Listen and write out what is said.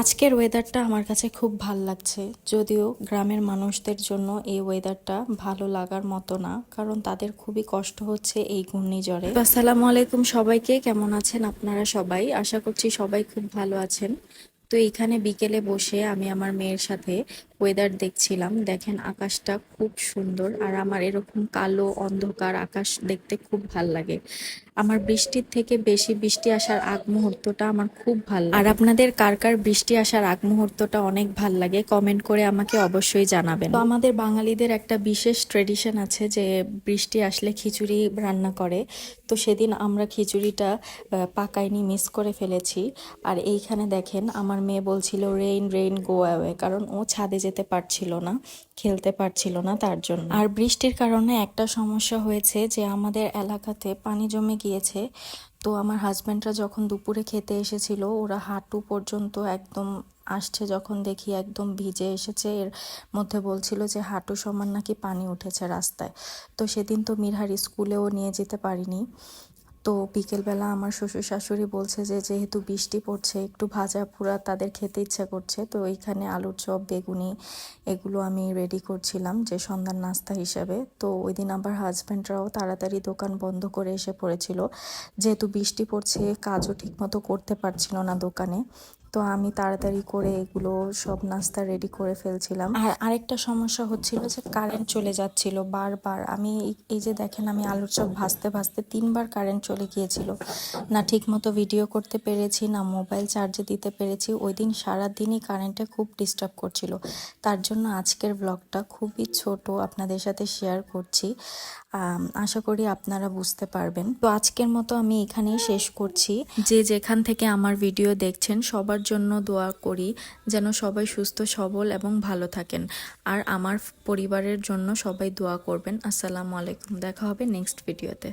আজকের ওয়েদারটা আমার কাছে খুব ভালো লাগছে। যদিও গ্রামের মানুষদের জন্য এই ওয়েদারটা ভালো লাগার মতো না, কারণ তাদের খুবই কষ্ট হচ্ছে এই ঘূর্ণিঝড়ে। আসসালাম আলাইকুম সবাইকে, কেমন আছেন আপনারা সবাই? আশা করছি সবাই খুব ভালো আছেন। তো এইখানে বিকেলে বসে আমি আমার মেয়ের সাথে ওয়েদার দেখছিলাম। দেখেন আকাশটা খুব সুন্দর আর আমার এরকম কালো অন্ধকার আকাশ দেখতে খুব ভালো লাগে। আমার বৃষ্টির থেকে বেশি বৃষ্টি আসার আগ মুহূর্তটা আমার খুব ভালো আর আপনাদের কার কার বৃষ্টি আসার আগ মুহূর্তটা অনেক ভালো লাগে কমেন্ট করে আমাকে অবশ্যই জানাবেন। তো আমাদের বাঙালিদের একটা বিশেষ ট্রেডিশন আছে যে বৃষ্টি আসলে খিচুড়ি রান্না করে। তো সেদিন আমরা খিচুড়িটা পাকাইনি মিস করে ফেলেছি। আর এইখানে দেখেন আমার মেয়ে বলছিল রেইন রেইন গো অ্যাওয়ে কারণ ও ছাদে যেতে পারছিল না, খেলতে পারছিল না তার জন্য। আর বৃষ্টির কারণে একটা সমস্যা হয়েছে যে আমাদের এলাকাতে পানি জমে গিয়েছে। তো আমার হাজব্যান্ডরা যখন দুপুরে খেতে এসেছিল, ওরা হাঁটু পর্যন্ত একদম আসছে যখন দেখি একদম ভিজে এসেছে। এর মধ্যে বলছিল যে হাঁটু সমান নাকি পানি উঠেছে রাস্তায়। তো সেদিন তো মিরহার স্কুলেও নিয়ে যেতে পারিনি। তো বিকেলবেলা আমার শ্বশুর শাশুড়ি বলছে যে, যেহেতু বৃষ্টি পড়ছে, একটু ভাজা পুরা তাদের খেতে ইচ্ছা করছে, তো এইখানে আলুর চপ, বেগুনি এগুলো আমি রেডি করছিলাম যে সন্ধ্যার নাস্তা হিসাবে। তো ওই দিন আমার হাজব্যান্ডরাও তাড়াতাড়ি দোকান বন্ধ করে এসে পড়েছিল। যেহেতু বৃষ্টি পড়ছে, কাজও ঠিকমতো করতে পারছিল না দোকানে তো আমি তাড়াতাড়ি করে এগুলো সব নাস্তা রেডি করে ফেলছিলাম। আর আরেকটা সমস্যা হচ্ছিল যে কারেন্ট চলে যাচ্ছিল বারবার। আমি এই- যে দেখেন আমি আলুর চপ ভাজতে ভাজতে তিনবার কারেন্ট চলে গিয়েছিল। না ঠিক মতো ভিডিও করতে পেরেছি, না মোবাইল চার্জে দিতে পেরেছি। ওই দিন সারাদিনই কারেন্টে খুব ডিস্টার্ব করছিল। তার জন্য আজকের ব্লগটা খুবই ছোট আপনাদের সাথে শেয়ার করছি। আশা করি আপনারা বুঝতে পারবেন। তো আজকের মতো আমি এখানেই শেষ করছি। যে যেখান থেকে আমার ভিডিও দেখছেন, সবার জন্য দোয়া করি যেন সবাই সুস্থ, সবল এবং ভালো থাকেন। আর আমার পরিবারের জন্য সবাই দোয়া করবেন। আসসালামু আলাইকুম। দেখা হবে নেক্সট ভিডিওতে।